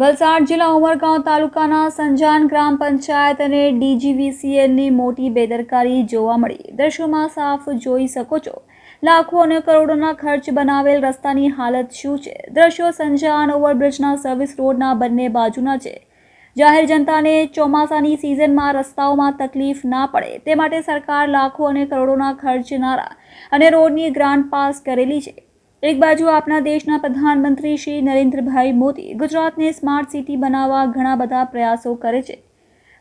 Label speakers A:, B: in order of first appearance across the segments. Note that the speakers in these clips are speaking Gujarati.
A: વલસાડ જિલ્લા ઉમરગાંવ તાલુકાના સંજાન ગ્રામ પંચાયત અને ડીજીવીસીએલની મોટી બેદરકારી જોવા મળી. દ્રશ્યોમાં સાફ જોઈ શકો છો. લાખો અને કરોડોના ખર્ચ બનાવેલ રસ્તાની હાલત શું છે? દ્રશ્યો સંજાન ઓવરબ્રિજના સર્વિસ રોડના બંને બાજુના છે. જાહેર જનતાને ચોમાસાની સિઝનમાં રસ્તાઓમાં તકલીફ ના પડે, તે માટે સરકાર લાખો અને કરોડોના ખર્ચનારા અને રોડની ગ્રાન્ટ પાસ કરેલી છે. એક બાજુ આપણા દેશના પ્રધાનમંત્રી શ્રી નરેન્દ્રભાઈ મોદી ગુજરાતને સ્માર્ટ સિટી બનાવવા ઘણા બધા પ્રયાસો કરે છે.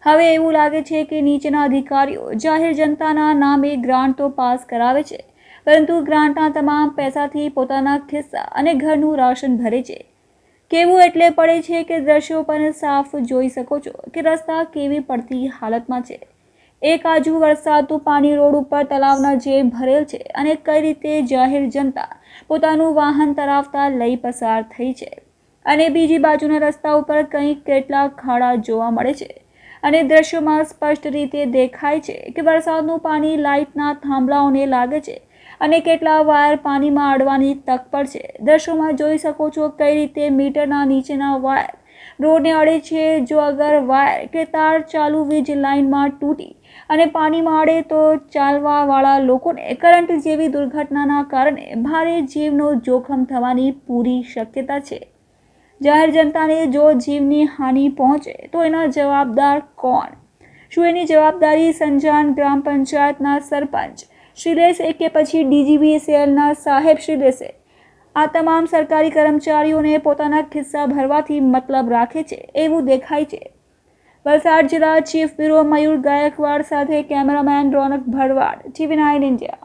A: હવે એવું લાગે છે કે નીચેના અધિકારીઓ જાહેર જનતાના નામે ગ્રાન્ટ તો પાસ કરાવે છે, પરંતુ ગ્રાન્ટના તમામ પૈસાથી પોતાના ખિસ્સા અને ઘરનું રાશન ભરે છે. કેવું એટલે પડે છે કે દ્રશ્યો પર સાફ જોઈ શકો છો કે રસ્તા કેવી પડતી હાલતમાં છે? એક આજુ વરસાદનું પાણી રોડ ઉપર તલાવના જેમ ભરેલ છે અને કઈ રીતે જાહેર જનતા પોતાનું વાહન તરાવતા લઈ પસાર થઈ છે. અને બીજી બાજુના રસ્તા ઉપર કંઈક કેટલાક ખાડા જોવા મળે છે. અને દ્રશ્યોમાં સ્પષ્ટ રીતે દેખાય છે કે વરસાદનું પાણી લાઇટના થાંભલાઓને લાગે છે અને કેટલા વાયર પાણીમાં અડવાની તક પર છે દ્રશ્યોમાં જોઈ શકો છો કઈ રીતે મીટરના નીચેના વાયર રોડને અડે છે. જો અગર વાયર કે તાર ચાલુ વીજ લાઇનમાં તૂટી અને પાણીમાં અડે તો ચાલવાવાળા લોકોને કરંટ જેવી દુર્ઘટનાના કારણે ભારે જીવનો જોખમ થવાની પૂરી શક્યતા છે. જાહેર જનતાને જો જીવની હાનિ પહોંચે તો એના જવાબદાર કોણ? શું એની જવાબદારી સંજાન ગ્રામ પંચાયતના સરપંચ? શ્રી લેશે કે પછી ડીજીવીસીએલના સાહેબ શ્રી લેશે આ તમામ સરકારી કર્મચારીઓને પોતાના ખિસ્સા ભરવાથી મતલબ રાખે છે, એવું દેખાય છે. વલસાડ જિલ્લા ચીફ બ્યુરો મયુર ગાયકવાડ સાથે cameraman Ronak Bharwad, TV nine India.